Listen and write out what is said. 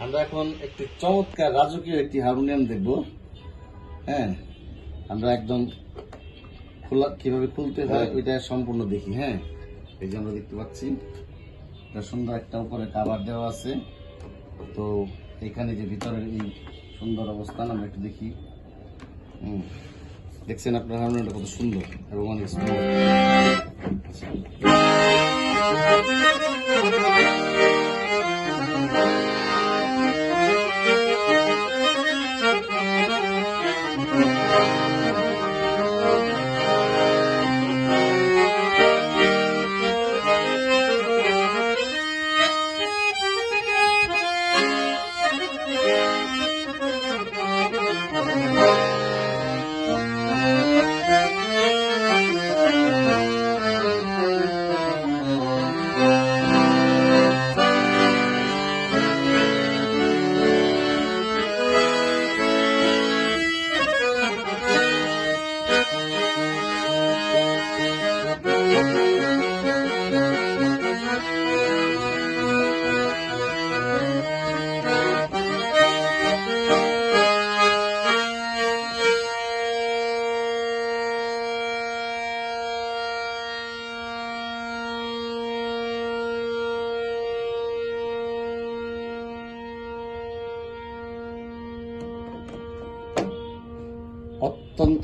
আমরা এখন একটি চমৎকার রাজকীয় একটি হারমোনিয়াম দেখব। হ্যাঁ আমরা একদম খোলা কীভাবে খুলতে হয় ওইটা সম্পূর্ণ দেখি হ্যাঁ। এই যে আমরা দেখতে পাচ্ছি এটা সুন্দর একটা উপরে কাভার দেওয়া আছে। তো এখানে যে ভিতরের এই সুন্দর অবস্থান আমরা একটু দেখি। হুম দেখছেন আপনার হারমোনিয়ামটা কত সুন্দর এবং অনেক সুন্দর tonto.